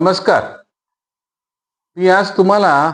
नमस्कार. मी आज तुम्हाला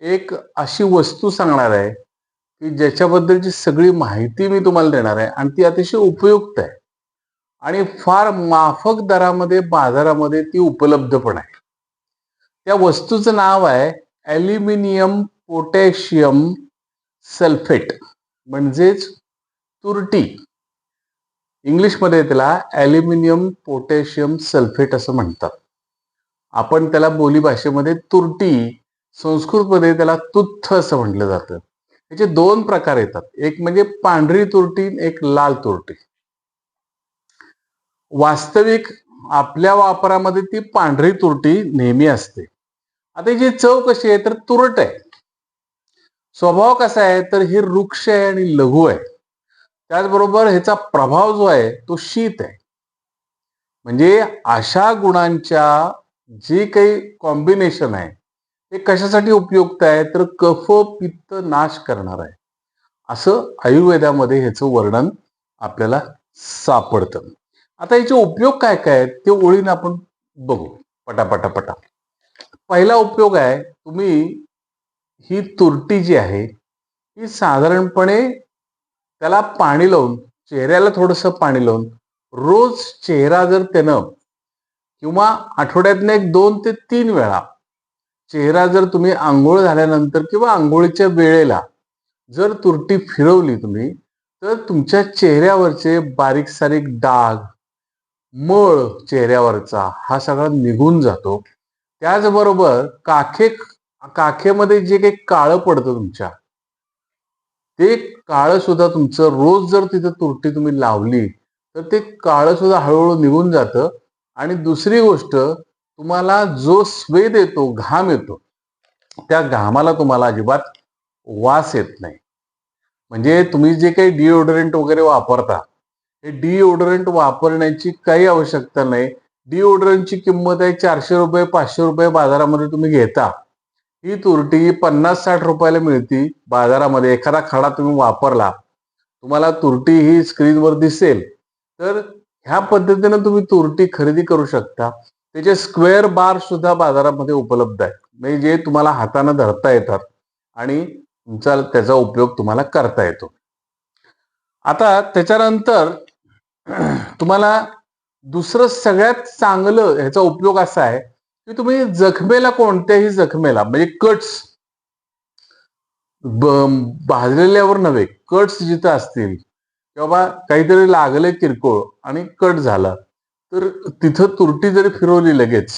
एक अशी वस्तू सांगणार आहे की ज्याच्याबद्दलची सगळी माहिती मी तुम्हाला देणार आहे आणि ती अतिशय उपयुक्त आहे. आणि फार माफक दरामध्ये बाजारामध्ये ती उपलब्ध पण आहे. त्या वस्तूचं नाव आहे ॲल्युमिनियम पोटॅशियम सल्फेट म्हणजेच तुरटी. इंग्लिशमध्ये त्याला ॲल्युमिनियम पोटॅशियम सल्फेट असं म्हणतात. आपण त्याला बोली भाषेमध्ये तुरटी संस्कृतमध्ये त्याला तुत्थ असं म्हटलं जातं. याचे दोन प्रकार येतात. एक म्हणजे पांढरी तुरटी एक लाल तुरटी. वास्तविक आपल्या वापरामध्ये ती पांढरी तुरटी नेहमी असते. आता याची चव कशी आहे तर तुरट आहे. स्वभाव कसा आहे तर हे वृक्ष आहे आणि लघु आहे. त्याचबरोबर ह्याचा प्रभाव जो आहे तो शीत आहे. म्हणजे अशा गुणांच्या जे काही कॉम्बिनेशन आहे ते कशासाठी उपयुक्त आहे? तर कफ पित्त नाश करणार आहे. असं आयुर्वेदामध्ये ह्याचं वर्णन आपल्याला सापडतं. आता याचे उपयोग काय काय आहेत ते ओळीनं आपण बघू. पटापटा पटा. पहिला उपयोग आहे तुम्ही ही तुरटी जी आहे ही साधारणपणे त्याला पाणी लावून चेहऱ्याला थोडंसं पाणी लावून रोज चेहरा जर त्यानं किंवा आठवड्यातनं एक दोन ते तीन वेळा चेहरा जर तुम्ही आंघोळ झाल्यानंतर किंवा आंघोळीच्या वेळेला जर तुरटी फिरवली तुम्ही तर तुमच्या चेहऱ्यावरचे बारीक सारीक डाग मळ चेहऱ्यावरचा हा सगळा निघून जातो. त्याचबरोबर काखे काखेमध्ये जे काही काळं पडतं तुमच्या ते काळं सुद्धा तुमचं रोज जर तिथं तुरटी तुम्ही लावली तर ते काळं सुद्धा हळूहळू निघून जातं. आणि दुसरी गोष्ट तुम्हाला जो स्वेद येतो घाम येतो त्या घामाला तुम्हाला अजिबात वास येत नाही. म्हणजे तुम्ही जे काही डिओडरंट वगैरे वापरता हे डिओडरंट वापरण्याची काही आवश्यकता नाही. डिओडरंटची किंमत आहे चारशे रुपये पाचशे रुपये बाजारामध्ये तुम्ही घेता. ही तुरटी पन्नास साठ रुपयाला मिळती बाजारामध्ये. एखादा खडा तुम्ही वापरला तुम्हाला तुरटी ही स्क्रीनवर दिसेल. तर ह्या पद्धतीनं तुम्ही तुरटी खरेदी करू शकता. त्याचे स्क्वेअर बार सुद्धा बाजारामध्ये उपलब्ध आहेत. म्हणजे जे तुम्हाला हातानं धरता येतात आणि तुमचा त्याचा उपयोग तुम्हाला करता येतो. आता त्याच्यानंतर तुम्हाला दुसरं सगळ्यात चांगलं ह्याचा उपयोग असा आहे की तुम्ही जखमेला कोणत्याही जखमेला म्हणजे कट्स भाजलेल्यावर नव्हे कट्स जिथं असतील किंवा काहीतरी लागले किरकोळ आणि कट झाला. तर तिथं तुरटी जरी फिरवली लगेच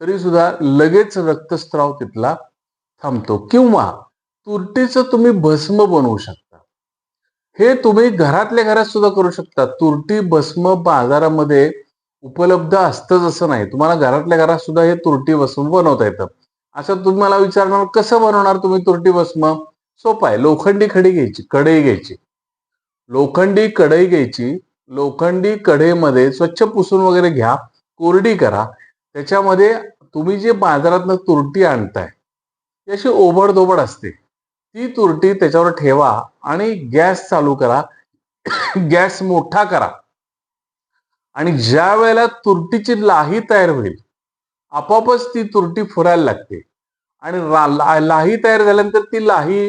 तरी सुद्धा लगेच रक्तस्राव तिथला थांबतो. किंवा तुरटीचं तुम्ही भस्म बनवू शकता. हे तुम्ही घरातल्या घरात सुद्धा करू शकता. तुरटी भस्म बाजारामध्ये उपलब्ध असतंच असं नाही. तुम्हाला घरातल्या घरात सुद्धा हे तुरटी भस्म बनवता येतं. असं तुम्हाला विचारणार कसं बनवणार तुम्ही तुरटी भस्म? सोपं आहे. लोखंडी खडी घ्यायची कढई घ्यायची. लोखंडी कढई घ्यायची. लोखंडी कढईमध्ये स्वच्छ पुसून वगैरे घ्या. कोरडी करा. त्याच्यामध्ये तुम्ही जे बाजारातनं तुरटी आणताय ती अशी ओबडधोबड असते. ती तुरटी त्याच्यावर ठेवा आणि गॅस चालू करा. गॅस मोठा करा. आणि ज्या वेळेला तुरटीची लाही तयार होईल आपोआपच ती तुरटी फुरायला लागते. आणि लाही तयार झाल्यानंतर ती लाही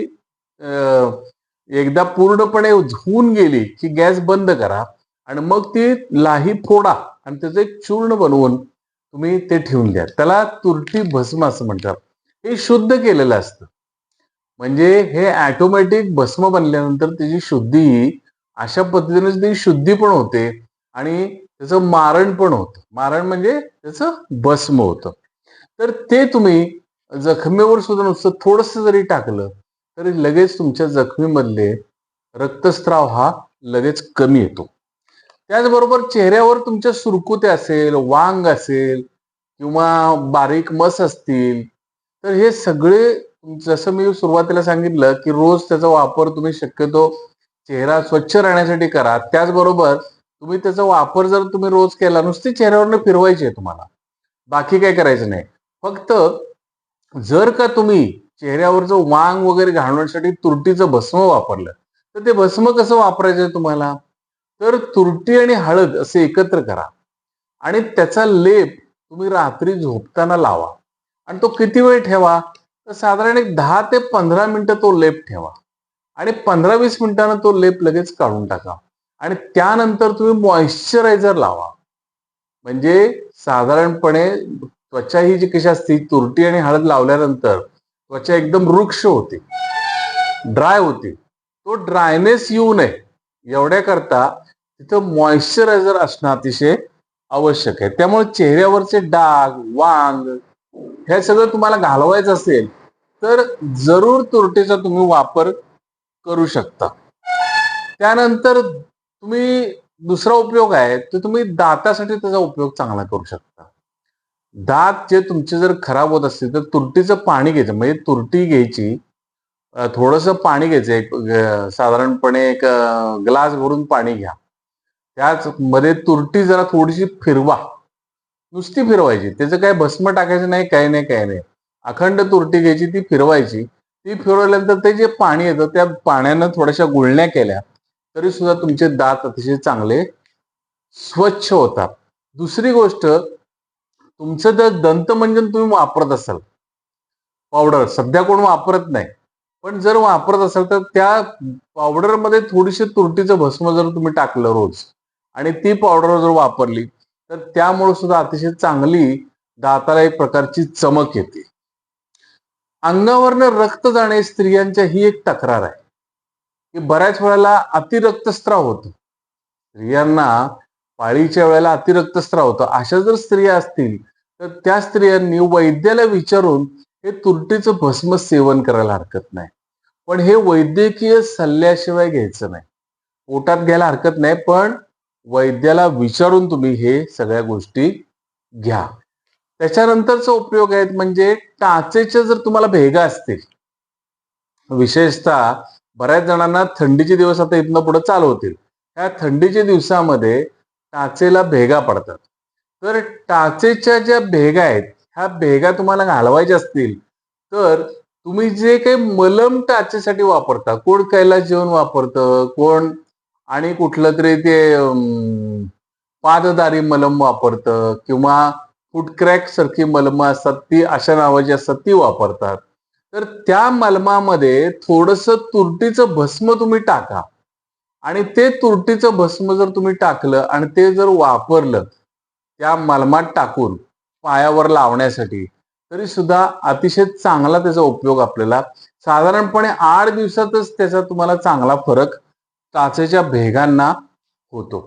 एकदा पूर्णपणे होऊन गेली की गॅस बंद करा आणि मग ती लाही फोडा आणि त्याचं एक चूर्ण बनवून तुम्ही ते ठेवून द्या. त्याला तुरटी भस्म असं म्हणतात. हे शुद्ध केलेलं असतं. म्हणजे हे ऑटोमॅटिक भस्म बनल्यानंतर त्याची शुद्धी अशा पद्धतीने ती शुद्धी पण होते आणि त्याचं मारण पण होतं. मारण म्हणजे त्याचं भस्म होतं. तर ते तुम्ही जखमेवर सुद्धा नुसतं थोडस जरी टाकलं तरी लगेच तुमच्या जखमीमधले रक्तस्राव हा लगेच कमी येतो. त्याचबरोबर चेहऱ्यावर तुमच्या सुरकुते असेल वांग असेल किंवा बारीक मस असतील तर हे सगळे जसं मी सुरुवातीला सांगितलं की रोज त्याचा वापर तुम्ही शक्यतो चेहरा स्वच्छ राहण्यासाठी करा. त्याचबरोबर तुम्ही त्याचा वापर जर तुम्ही रोज केला नुसती चेहऱ्यावरनं फिरवायची आहे तुम्हाला. बाकी काय करायचं नाही. फक्त जर का तुम्ही चेहऱ्यावरचं वांग वगैरे घालवण्यासाठी तुरटीचं भस्म वापरलं. तर ते भस्म कसं वापरायचं तुम्हाला? तर तुरटी आणि हळद असे एकत्र करा. आणि त्याचा लेप तुम्ही रात्री झोपताना लावा. आणि तो किती वेळ ठेवा? तर साधारण एक दहा ते पंधरा मिनिटं तो लेप ठेवा. आणि पंधरा वीस मिनिटांना तो लेप लगेच काढून टाका. आणि त्यानंतर तुम्ही मॉइश्चरायझर लावा. म्हणजे साधारणपणे त्वचा ही जी कशी असते तुरटी आणि हळद लावल्यानंतर त्वचा एकदम वृक्ष होते. ड्राय होते. तो ड्रायनेस येऊ नये. एवढ्याकरता तिथं मॉइश्चरायझर असणं अतिशय आवश्यक आहे. त्यामुळे चेहऱ्यावरचे डाग वांग हे सगळं तुम्हाला घालवायचं असेल तर जरूर तुरटीचा तुम्ही वापर करू शकता. त्यानंतर तुम्ही दुसरा उपयोग आहे तो तुम्ही दातासाठी त्याचा उपयोग चांगला करू शकता. दात जे तुमचे जर खराब होत असतील तर तुरटीचं पाणी घ्यायचं. म्हणजे तुरटी घ्यायची थोडंसं पाणी घ्यायचं. एक साधारणपणे एक ग्लास भरून पाणी घ्या. त्याच मध्ये तुरटी जरा थोडीशी फिरवा. नुसती फिरवायची. त्याचं काय भस्म टाकायचं नाही काही नाही काही नाही. अखंड तुरटी घ्यायची ती फिरवायची. ती फिरवल्यानंतर ते जे पाणी येतं त्या पाण्यानं थोड्याशा गुळण्या केल्या तरी सुद्धा तुमचे दात अतिशय चांगले स्वच्छ होतात. दुसरी गोष्ट तुमचं जर दंतमंजन तुम्ही वापरत असाल पावडर सध्या कोण वापरत नाही पण जर वापरत असाल तर त्या पावडरमध्ये थोडीशी तुरटीचं भस्म जर तुम्ही टाकलं रोज आणि ती पावडर जर वापरली तर त्यामुळे सुद्धा अतिशय चांगली दाताला एक प्रकारची चमक येते. अंगावरनं रक्त जाणे स्त्रियांच्या ही एक तक्रार आहे की बऱ्याच वेळेला अतिरक्तस्त्राव होतो. स्त्रियांना पाळीच्या वेळेला अतिरक्तस्राव होतो. अशा जर स्त्रिया असतील तर त्या स्त्रियांनी वैद्याला विचारून हे तुरटीचं भस्म सेवन करायला हरकत नाही. पण हे वैद्यकीय सल्ल्याशिवाय घ्यायचं नाही. पोटात घ्यायला हरकत नाही पण वैद्याला विचारून तुम्ही हे सगळ्या गोष्टी घ्या. त्याच्यानंतरचा उपयोग आहेत म्हणजे टाचेच्या जर तुम्हाला भेगा असतील विशेषतः बऱ्याच जणांना थंडीचे दिवस आता इथनं पुढे चालू होतील. त्या थंडीच्या दिवसामध्ये टाचेला भेगा पडतात. तर टाचेच्या ज्या भेगा आहेत ह्या भेगा तुम्हाला घालवायच्या असतील तर तुम्ही जे काही मलम टाचेसाठी वापरता कोण कैलास जेवण वापरतं कोण आणि कुठलं तरी ते पाददारी मलम वापरतं किंवा फुटक्रॅक सारखी मलम असतात ती अशा नावाची असतात ती वापरतात. तर त्या मलमामध्ये थोडस तुरटीचं भस्म तुम्ही टाका. आणि ते तुरटीचं भस्म जर तुम्ही टाकलं आणि ते जर वापरलं त्या मलमात टाकून पायावर लावण्यासाठी तरी सुद्धा अतिशय चांगला त्याचा उपयोग आपल्याला साधारणपणे आठ दिवसातच त्याचा तुम्हाला चांगला फरक टाचेच्या भेगांना होतो.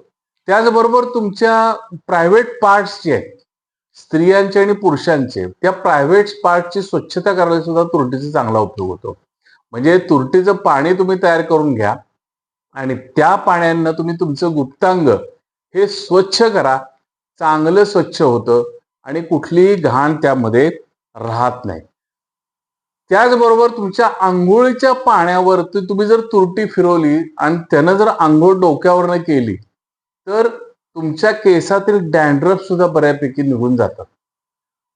त्याचबरोबर तुमच्या प्रायव्हेट पार्ट्स जे आहेत स्त्रियांचे आणि पुरुषांचे त्या प्रायव्हेट पार्टची स्वच्छता करायला सुद्धा तुरटीचा चांगला उपयोग होतो. म्हणजे तुरटीचं पाणी तुम्ही तयार करून घ्या आणि त्या पाण्यानं तुम्ही तुमचं गुप्तांग हे स्वच्छ करा. चांगलं स्वच्छ होतं आणि कुठलीही घाण त्यामध्ये राहत नाही. त्याचबरोबर तुमच्या आंघोळीच्या पाण्यावरती तुम्ही जर तुरटी फिरवली आणि त्यानं जर आंघोळ डोक्यावरनं केली तर तुमच्या केसातील डॅन्ड्रफ सुद्धा बऱ्यापैकी निघून जातात.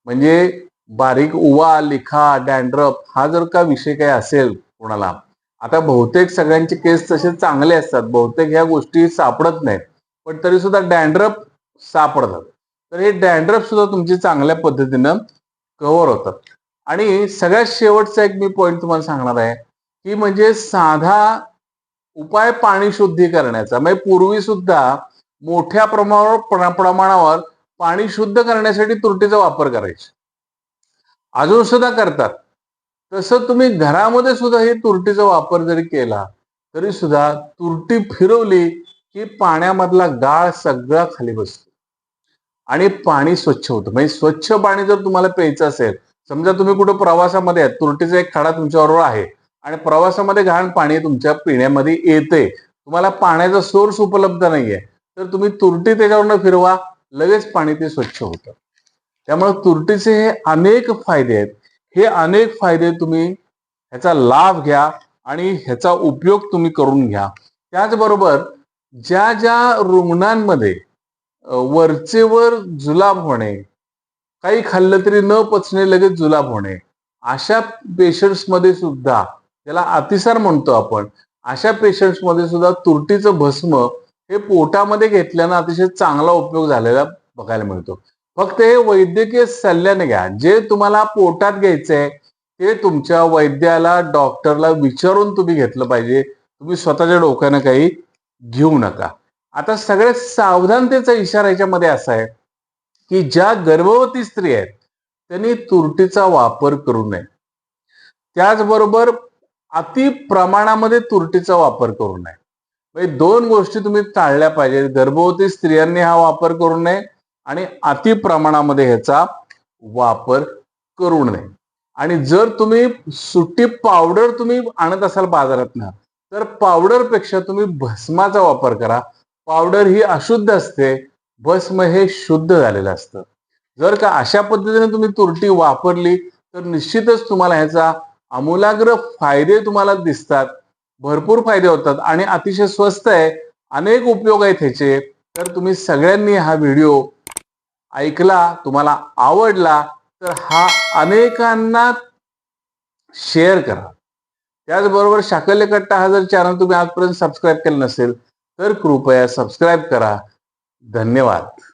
म्हणजे बारीक उवा लिखा डॅन्ड्रफ हा जर का विषय काय असेल कोणाला आता बहुतेक सगळ्यांचे केस तसे चांगले असतात. बहुतेक ह्या गोष्टी सापडत नाहीत. पण तरी सुद्धा डॅन्ड्रफ सापडतात. तर हे डॅन्ड्रप सुद्धा तुमची चांगल्या पद्धतीनं कव्हर होतात. आणि सगळ्यात शेवटचा एक मी पॉईंट तुम्हाला सांगणार आहे की म्हणजे साधा उपाय पाणी शुद्धी करण्याचा म्हणजे पूर्वी सुद्धा मोठ्या प्रमाणावर प्रमाणावर पाणी शुद्ध करण्यासाठी तुरटीचा वापर करायचे. अजून सुद्धा करतात. तसं तुम्ही घरामध्ये सुद्धा हे तुरटीचा वापर जरी केला तरी सुद्धा तुरटी फिरवली की पाण्यामधला गाळ सगळा खाली बसतो. आणि पाणी स्वच्छ होतं. म्हणजे स्वच्छ पाणी जर तुम्हाला प्यायचं असेल समजा तुम्ही कुठं प्रवासामध्ये आहेत तुरटीचा एक खडा तुमच्याबरोबर आहे आणि प्रवासामध्ये घाण पाणी तुमच्या पिण्यामध्ये येते तुम्हाला पाण्याचा सोर्स उपलब्ध नाहीये तर तुम्ही तुरटी त्याच्यावरनं फिरवा लगेच पाणी ते स्वच्छ होतं. त्यामुळे तुरटीचे हे अनेक फायदे आहेत. हे अनेक फायदे तुम्ही ह्याचा लाभ घ्या आणि ह्याचा उपयोग तुम्ही करून घ्या. त्याचबरोबर ज्या ज्या रुग्णांमध्ये वरचेवर जुलाब होणे काही खाल्लं तरी न पचणे लगेच जुलाब होणे अशा पेशंट्समध्ये सुद्धा त्याला अतिसार म्हणतो आपण अशा पेशंट्समध्ये सुद्धा तुरटीचं भस्म हे पोटामध्ये घेतल्यानं अतिशय चांगला उपयोग झालेला बघायला मिळतो. फक्त हे वैद्यकीय सल्ल्याने घ्या. जे तुम्हाला पोटात घ्यायचंय ते तुमच्या वैद्याला डॉक्टरला विचारून तुम्ही घेतलं पाहिजे. तुम्ही स्वतःच्या डोक्यानं काही घेऊ नका. आता सगळ्यात सावधानतेचा इशारा याच्यामध्ये असा आहे की ज्या गर्भवती स्त्री आहेत त्यांनी तुरटीचा वापर करू नये. त्याचबरोबर अति प्रमाणामध्ये तुरटीचा वापर करू नये. म्हणजे दोन गोष्टी तुम्ही टाळल्या पाहिजेत. गर्भवती स्त्रियांनी हा वापर करू नये आणि अति प्रमाणामध्ये ह्याचा वापर करू नये. आणि जर तुम्ही सुट्टी पावडर तुम्ही आणत असाल बाजारात ना तर पावडरपेक्षा तुम्ही भस्माचा वापर करा. पावडर ही अशुद्ध असते भस्म हे शुद्ध झालेलं असतं. जर का अशा पद्धतीने तुम्ही तुरटी वापरली तर निश्चितच तुम्हाला ह्याचा आमूलाग्र फायदे तुम्हाला दिसतात भरपूर फायदे होतात आणि अतिशय स्वस्त आहे अनेक उपयोग आहेत ह्याचे. तर तुम्ही सगळ्यांनी हा व्हिडिओ ऐकला तुम्हाला आवडला तर हा अनेकांना शेअर करा. त्याचबरोबर शाकल्य कट्टा हा जर चॅनल तुम्ही आजपर्यंत सबस्क्राईब केलं नसेल तर कृपया सबस्क्राईब करा. धन्यवाद.